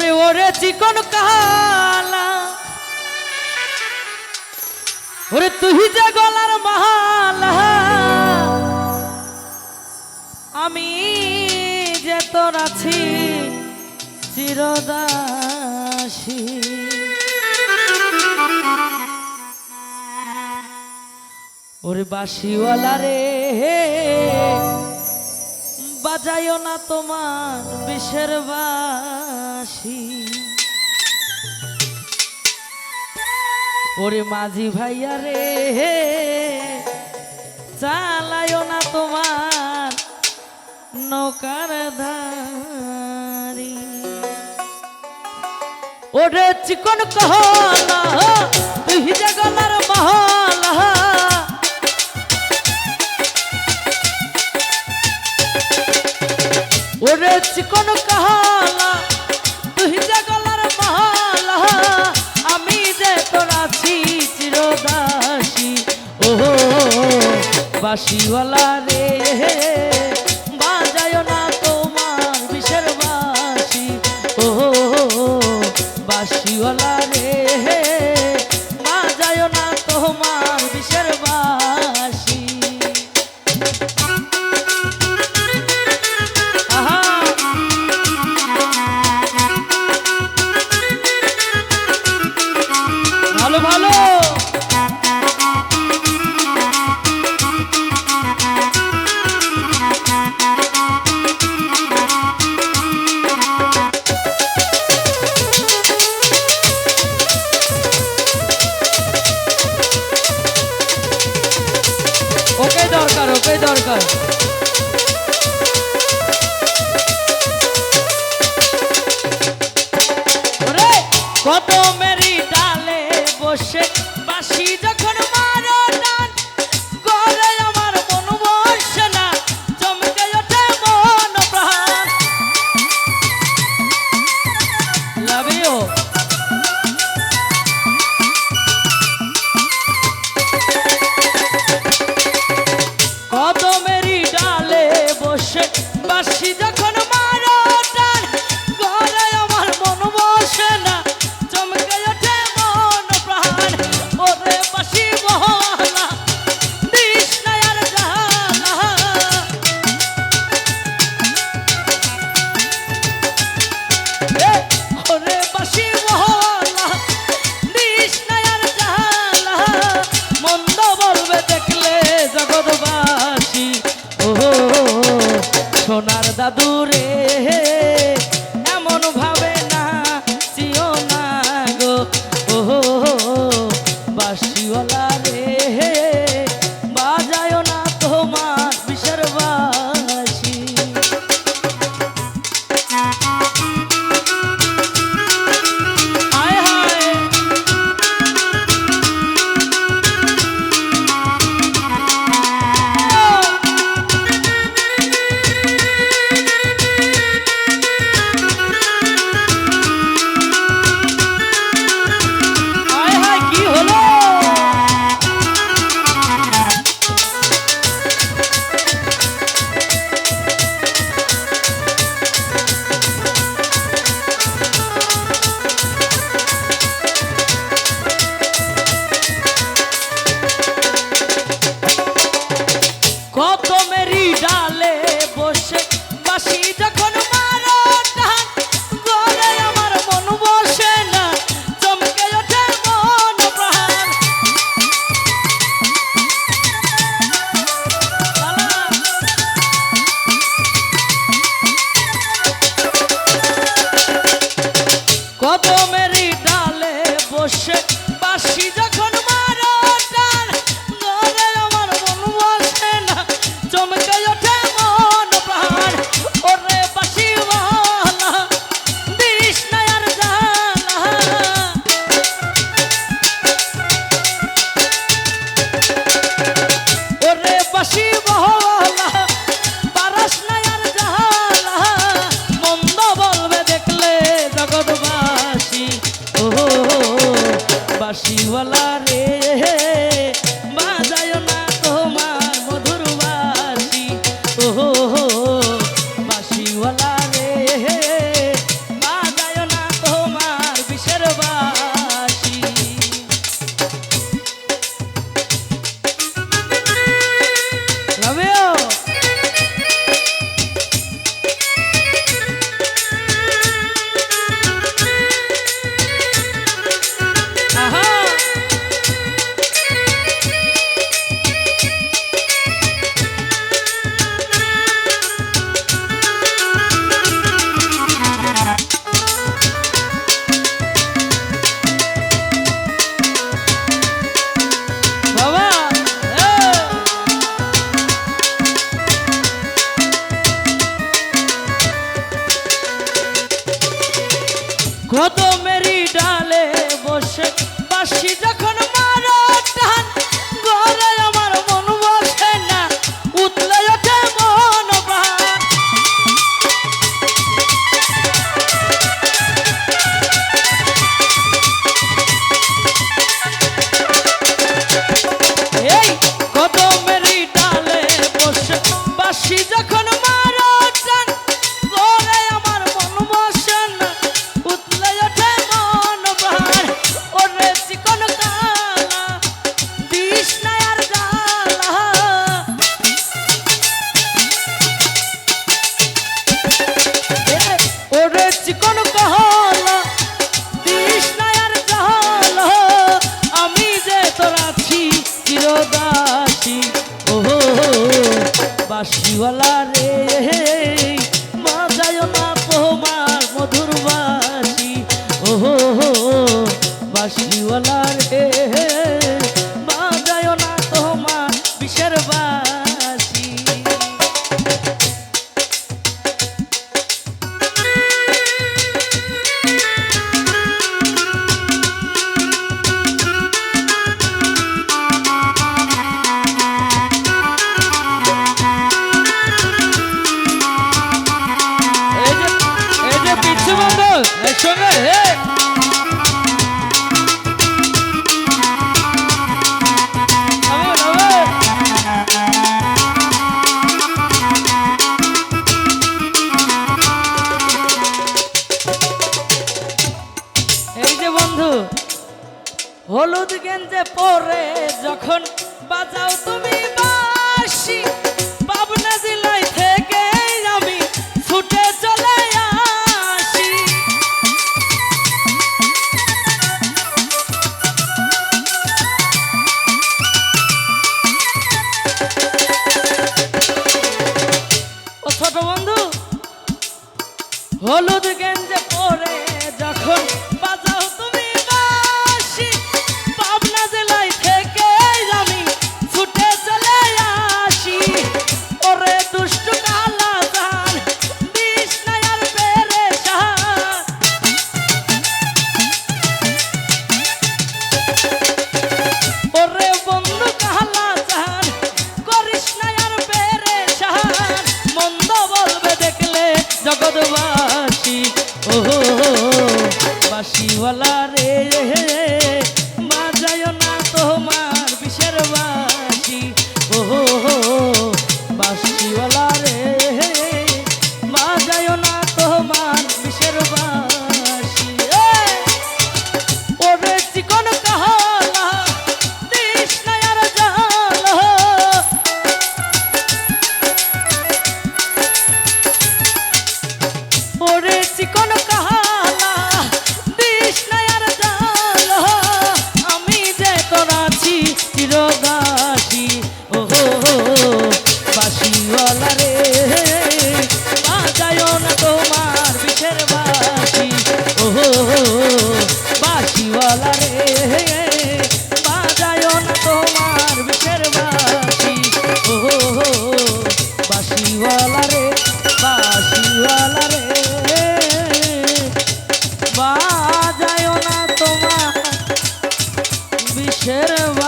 ওরে ওরে চিকন কালা। ওরে তুই যে গলার মহালা আমি যে তোর আছি চিরদাসী। ওরে বাসিওয়ালা রে বাজায়ও না তোমার বিশের বা আসি। ওরে মাঝি ভাইয়া রে, চালায় না তোমার নৌকার ধারি। ওরে চিকন কহ তুই জগনার মহল। ওরে চিকন বাসিওয়ালা রে। লাগবে দরকার। কত বাসি যখন হলুদ গেঞ্জে পরে যখন বাজাও Cheira